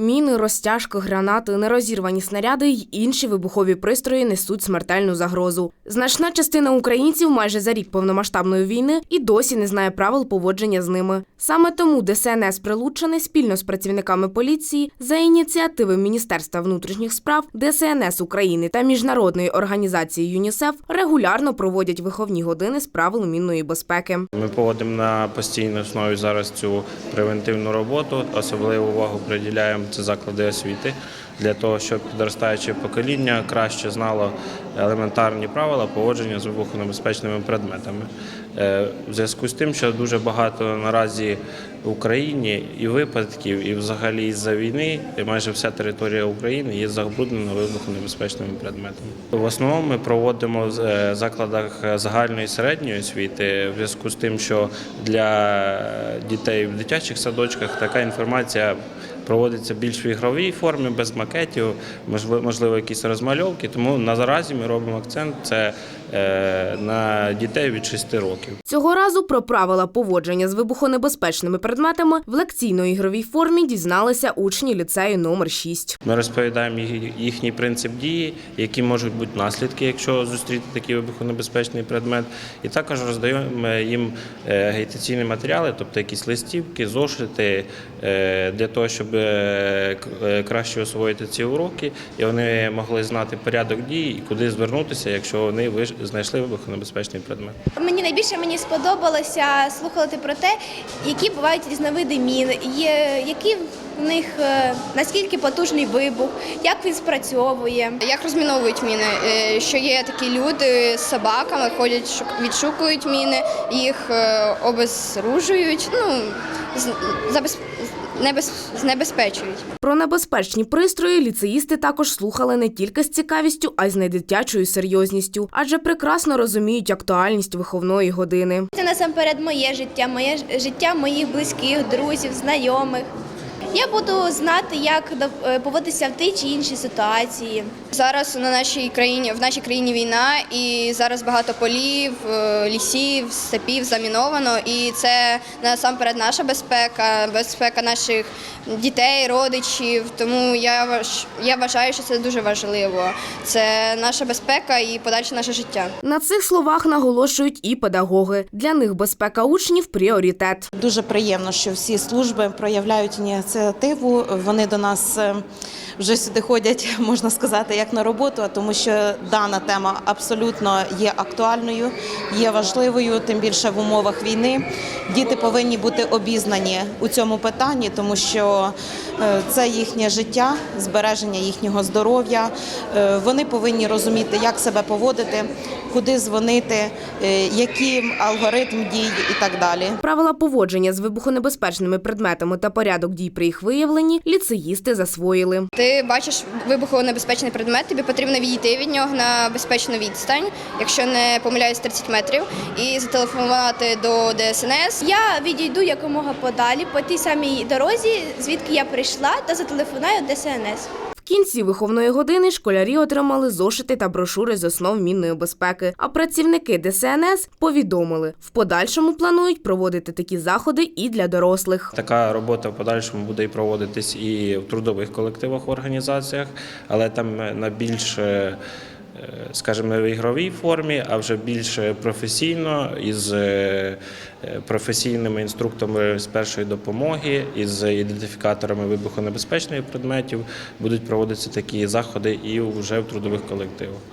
Міни, розтяжки, гранати, нерозірвані снаряди й інші вибухові пристрої несуть смертельну загрозу. Значна частина українців майже за рік повномасштабної війни і досі не знає правил поводження з ними. Саме тому ДСНС Прилуччини спільно з працівниками поліції за ініціативи Міністерства внутрішніх справ, ДСНС України та міжнародної організації ЮНІСЕФ регулярно проводять виховні години з правил мінної безпеки. Ми проводимо на постійній основі зараз цю превентивну роботу. Особливу увагу приділяємо це заклади освіти для того, щоб підростаюче покоління краще знало елементарні правила поводження з вибухонебезпечними предметами. Е, В зв'язку з тим, що дуже багато наразі в Україні і випадків, і взагалі із-за війни майже вся територія України є забруднена вибухонебезпечними предметами. В основному ми проводимо в е, закладах загальної і середньої освіти в зв'язку з тим, що для дітей в дитячих садочках така інформація проводиться більш в ігровій формі, без макетів, можливо, якісь розмальовки. Тому на заразі ми робимо акцент це на дітей від 6 років. Цього разу про правила поводження з вибухонебезпечними предметами в лекційно-ігровій формі дізналися учні ліцею номер 6. Ми розповідаємо їхній принцип дії, які можуть бути наслідки, якщо зустріти такий вибухонебезпечний предмет. І також роздаємо їм е, агітаційні матеріали, тобто якісь листівки, зошити е, для того, щоб е, е, краще освоїти ці уроки, і вони могли знати порядок дій і куди звернутися, якщо вони знайшли вибухонебезпечний предмет. Мені найбільше мені сподобалося слухати про те, які бувають різновиди мін, які в них е, наскільки потужний вибух, як він спрацьовує. Як розміновують міни? Е, Що є такі люди з собаками, ходять, шук- відшукують міни, їх е, обезружують, ну, з- забез... небез... знебезпечують. Про небезпечні пристрої ліцеїсти також слухали не тільки з цікавістю, а й з недитячою серйозністю, адже прекрасно розуміють актуальність виховної години. Це насамперед моє життя, моє ж- життя моїх близьких, друзів, знайомих. Я буду знати, як е, поводитися в тій чи іншій ситуації. Зараз на нашій країні в нашій країні війна, і зараз багато полів, е, лісів, степів заміновано. І це насамперед наша безпека, безпека наших дітей, родичів. Тому я важ- я вважаю, що це дуже важливо. Це наша безпека і подальше наше життя. На цих словах наголошують і педагоги. Для них безпека учнів пріоритет. Дуже приємно, що всі служби проявляють ініціативу. Вони до нас е, вже сюди ходять, можна сказати, як на роботу, тому що дана тема абсолютно є актуальною, є важливою, тим більше в умовах війни. Діти повинні бути обізнані у цьому питанні, тому що е, це їхнє життя, збереження їхнього здоров'я. Е, Вони повинні розуміти, як себе поводити, куди дзвонити, е, який алгоритм дій і так далі. Правила поводження з вибухонебезпечними предметами та порядок дій при їх виявленні ліцеїсти засвоїли. Ти бачиш вибухонебезпечний предмет, тобі потрібно відійти від нього на безпечну відстань, якщо не помиляюсь 30 метрів, і зателефонувати до ДСНС. Я відійду якомога подалі по тій самій дорозі, звідки я прийшла, та зателефоную ДСНС. Кінці виховної години школярі отримали зошити та брошури з основ мінної безпеки. А працівники ДСНС повідомили, в подальшому планують проводити такі заходи і для дорослих. Така робота в подальшому буде і проводитись і в трудових колективах в організаціях, але там на більш, скажімо, в ігровій формі, а вже більш професійно із е, професійними інструкторами з першої допомоги, із ідентифікаторами вибухонебезпечних предметів будуть проводитися такі заходи і вже в трудових колективах.